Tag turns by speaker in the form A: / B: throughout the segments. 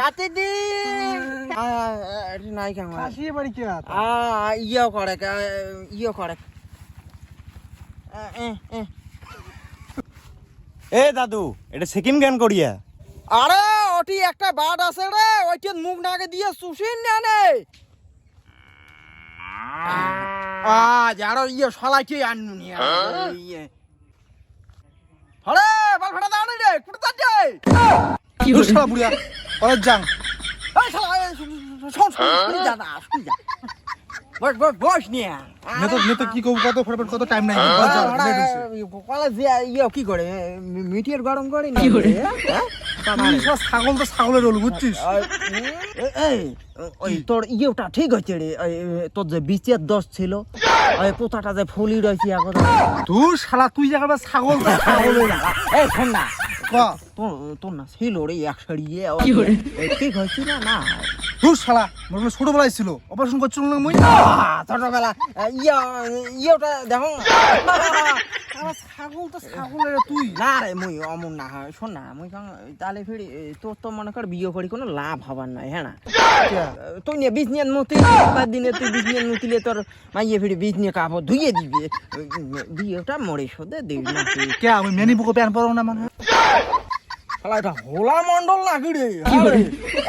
A: কাটি দি। নাই
B: বাড়ি কে
A: আ ইয়ে করে ইয়ে করে।
C: এ দাদু এটা সেকিম জ্ঞান করিয়া।
A: আরে ওটি একটা বাট আছে রে ওইটির মুখ নাকে দিয়ে সুসিন না আজ আরও ইয়ে সলাইকে আননু নি ইয়ে। হরে বাল ফাটা দাও রে কুড়ে যাচ্ছে
B: কি শালা বুড়িয়া। কি
A: ইয়ে কি করে মিটিয়ের গরম করে না হ্যাঁ?
B: ছাগল তো ছাগলের রোল বুঝছিস
A: ওই তোর ইয়েটা ঠিক হয়েছে রে তোর যে বিচের দোষ ছিল ওই পোতাটা যে ফুলি রয়েছে এখন
B: তুই শালা তুই জায়গা ছাগল তো ছাগল হয়ে যা।
A: এই শোন না
B: ক
A: তোর তোর না ছিল রে এক সারিয়ে ঠিক হয়েছিল না?
B: তুই শালা মোর ছোটবেলায় ছিল। অপারেশন করছিল না মুই?
A: ছোটবেলা। ইয়ে ইয়েটা দেখো।
B: ছাগল তো ছাগলের তুই।
A: না রে মুই অমন না শোন না মুই তাহলে ফিরি তোর তো মনে কর বিয়ে করি কোনো লাভ হবার নাই হ্যাঁ না? তুই নিয়ে বিষ নিয়ে নতি বা দিনে তুই বিষ নিয়ে নতিলে তোর মাইয়ে ফিরি বিষ নিয়ে কাপড় ধুইয়ে দিবি বিয়েটা মরে শোধে দিবি না
B: কে আমি মেনি বুকো প্যান পরব না মানে
A: শালা এটা হোলা মন্ডল নাকি রে আরে,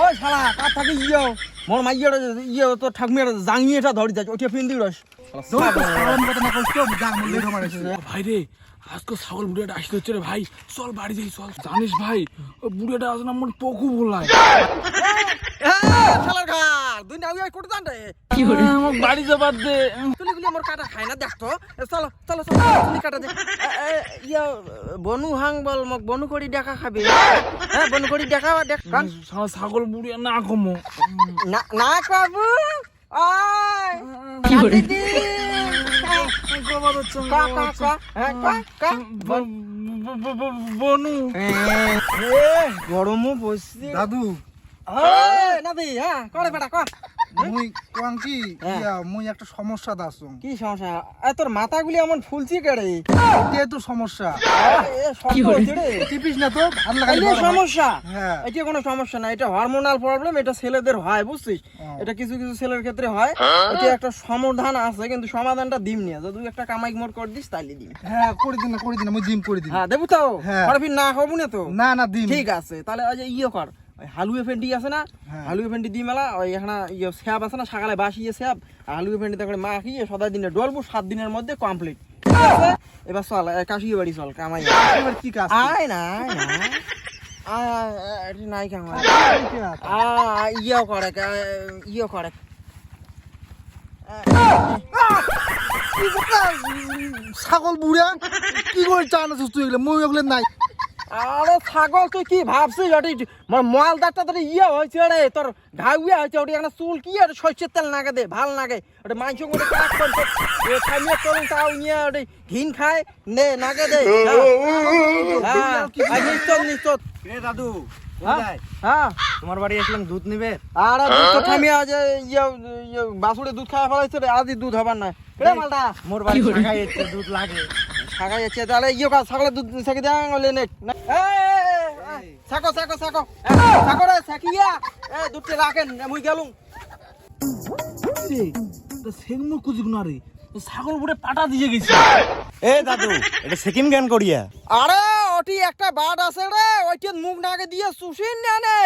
A: ওই শালা কার থাকি ইয়ে মোর মাইয়ের ইয়ে তো ঠাকুমের জাঙ্গিয়েটা ধরি যাচ্ছে ওইটা ফিন্দি রস
B: ছাগল কথা না কইছ তো যাং মোর লেট হবার আছে
D: ভাই রে আজকে ছাগল বুড়িয়াটা আসতে হচ্ছে রে ভাই চল বাড়ি যাই চল জানিস ভাই ওই বুড়িয়াটা আজ না আমার পকু বলায়
A: শালার ঘর দুই না ওই কোটে জান রে
D: আমার বাড়ি যাবার দে।
A: তুলি গুলি আমার কাটা খায় না দেখতো চলো চলো চলো তুলি কাটা দে। এ, এ, ইয়া বনু হাং বল মোক বনু করি দেখা খাবে। হ্যাঁ বনু করি দেখা দেখ কান
D: ছাগল বুড়িয়া না কমো।
A: না না কাবু আয় কাটি দি। কা কা কা হ্যাঁ, কা কা
D: বনু
A: এ গরমও বসছে
B: দাদু।
A: না দি হ্যাঁ করে বেটা ক
B: মুই কোয়াং কি
A: হ্যাঁ।
B: ইয়া মুই একটা সমস্যা
A: কি সমস্যা? এ তোর মাথাগুলি এমন ফুলছি কেড়ে?
B: এটাই তো সমস্যা।
A: এ শক্ত
B: টিপিস না তো ভালো লাগাই
A: এটা সমস্যা।
B: হ্যাঁ।
A: এটা কোনো সমস্যা না এটা হরমোনাল প্রবলেম এটা ছেলেদের হয় বুঝছিস? এটা কিছু কিছু ছেলের ক্ষেত্রে হয়। এটা একটা সমাধান আছে কিন্তু সমাধানটা দিম নিয়ে যদি তুই একটা কামাই মোট করে দিস তাইলে দিম।
B: হ্যাঁ করে দিন না করে দিন মুই জিম করে দিন
A: হ্যাঁ দেবু তো
B: হ্যাঁ।
A: আর না হবু না তো?
B: না না দিন
A: ঠিক আছে তাহলে ওই যে ইয়ে কর। ওই হালুয়ে ফেন্ডি আছে না?
B: হ্যাঁ।
A: হালুয়ে ফেন্ডি দি মেলা ওই এখানে ইয়ে স্যাব আছে না সকালে বাসিয়ে স্যাব আর হালুয়ে ফেন্ডি তারপরে মাখিয়ে সদাই দিনে ডলবো সাত দিনের মধ্যে কমপ্লিট এবার চল কাশিয়ে বাড়ি চল কামাই।
B: এবার কি কাজ?
A: আয় না আয় না। নাই কামাই। ইয়ে করে ইয়ে করে?
B: ছাগল বুড়া? কি করে চান তুই এগুলো? মুই এগুলো নাই।
A: আরে ছাগল তুই কি ভাবছিস ওটি মোর মোয়ালদারটা তোর ইয়ে হয়েছে রে তোর ঘাউয়া হয়েছে ওটি একটা চুল কি আর শস্যের তেল নাগে দে ভালো নাগে ওটা মাংস করে কাজ করছে খাইয়ে চলুন তাও নিয়ে ওটি ঘিন খায় নে নাগে দে হ্যাঁ হ্যাঁ নিশ্চয় নিশ্চয়
C: দাদু
A: হ্যাঁ হ্যাঁ
C: তোমার বাড়ি আসলাম দুধ নিবে
A: আরে দুধ তো ইয়ে ইয়ে বাসুড়ে দুধ খাওয়া ফেলাইছে রে আজ দুধ হবার না রে মালটা
C: মোর বাড়ি দুধ লাগে
A: ছাগা যাচ্ছে তাহলে ইয়ে কাজ ছাগলের দুধ ছাকি দেন ওলে নে। ছাকো ছাকো ছাকো ছাকো রে ছাকিয়া এ দুধটা রাখেন মুই গেলুম।
D: সেগুলো কুচুক না রে। ছাগল বুড়ে পাটা দিয়ে গেছে।
C: এ দাদু এটা সেকিম জ্ঞান করিয়া।
A: আরে ওটি একটা বাট আছে রে ওইটির মুখ নাকে দিয়ে সুসিন না নে।